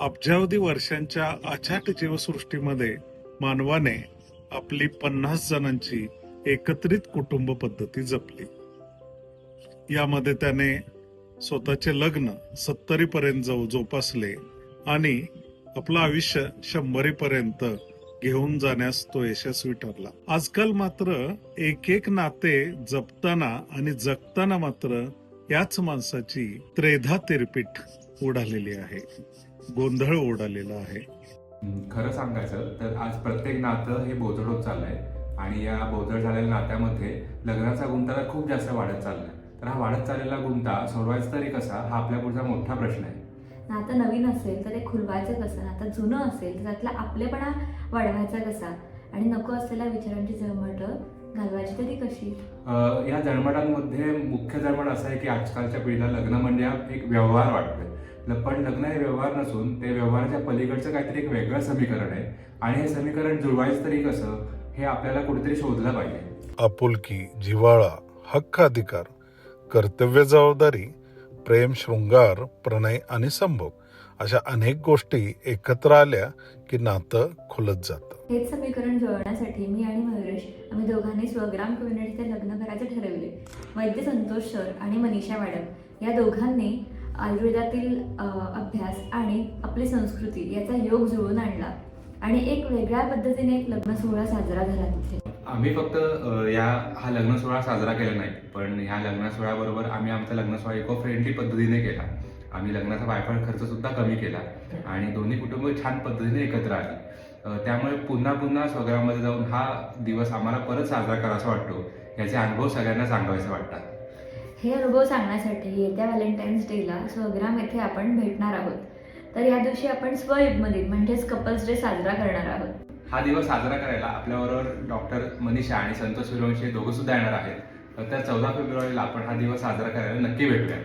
अब्जावधी वर्षांच्या अचाट जीवसृष्टीमध्ये मानवाने आपली पन्नास जणांची एकत्रित कुटुंब पद्धती जपली. यामध्ये त्याने स्वतःचे लग्न सत्तरी पर्यंत जाऊ जोपासले आणि आपलं आयुष्य शंभरी पर्यंत घेऊन जाण्यास तो यशस्वी ठरला. आजकाल मात्र एक एक नाते जपताना आणि जगताना मात्र याच माणसाची त्रेधा तिरपीठ उडालेली आहे. गोंधळ उडालेला आहे. खरं सांगायचं तर आज प्रत्येक नातं हे बोजड होत चाललंय. आणि या बोजड झालेल्या नात्यामध्ये लग्नाचा गुंता तर खूप जास्त वाढत चाललाय. तर हा वाढत चाललेला गुंता सोडवायचा तरी कसा हा आपल्या पुढचा मोठा प्रश्न आहे. नातं नवीन असेल तर ते खुलवायचं कसं? नातं जुनं असेल तर त्यातला आपलेपणा वाढवायचा कसा? आणि नको असलेल्या विचारांची जळमट घालवायची तरी कशी? या जळमटांमध्ये मुख्य जळमट असं आहे की आजकालच्या पिढीला लग्न म्हणजे एक व्यवहार वाटतोय पण लग्न हे व्यवहार नसून ते व्यवहाराच्या पलीकडचं काहीतरी एक वेगळं समीकरण आहे. आणि हे समीकरण जुळवायचं तरी कसं? हे आपल्याला कुठेतरी शोधलं पाहिजे. आपुलकी जिव्हाळा हक्क अधिकार कर्तव्य जबाबदारी प्रेम शृंगार प्रणय आणि संभोग अशा अनेक गोष्टी एकत्र आल्या की नातं खुलत जातं. हेच समीकरण जुळवण्यासाठी मी आणि मयुरेश आम्ही दोघांनी स्वग्राम कम्युनिटीचे लग्न करायचे ठरवले. वैद्य संतोष सर आणि मनीषा मॅडम या दोघांनी आयुर्वेदातील अभ्यास आणि आपली संस्कृती याचा योग जुळून आणला. आणि एक वेगळ्या पद्धतीने एक लग्न सोहळा साजरा झाला तिथे. आम्ही फक्त या हा लग्न सोहळा साजरा केला नाही. पण ह्या लग्न सोहळ्याबरोबर आम्ही आमचा लग्न सोहळा इको फ्रेंडली पद्धतीने केला. आम्ही लग्नाचा वायफळ खर्च सुद्धा कमी केला. आणि दोन्ही कुटुंब छान पद्धतीने एकत्र आली. त्यामुळे पुन्हा पुन्हा स्वग्रामध्ये जाऊन हा दिवस आम्हाला परत साजरा करावा वाटतो. याचे अनुभव सगळ्यांना सांगावेसे वाटतात. हे अनुभव सांगण्यासाठी येत्या व्हॅलेंटाईन्स डेला स्वग्राम येथे आपण भेटणार आहोत. तर या दिवशी आपण स्वयुगमधील म्हणजेच कपल्स डे साजरा करणार आहोत. हा दिवस साजरा करायला आपल्याबरोबर डॉक्टर मनीषा आणि संतोष सूर्यवंशी दोघं सुद्धा येणार आहेत. तर चौदा फेब्रुवारीला आपण हा दिवस साजरा करायला नक्की भेटूयात.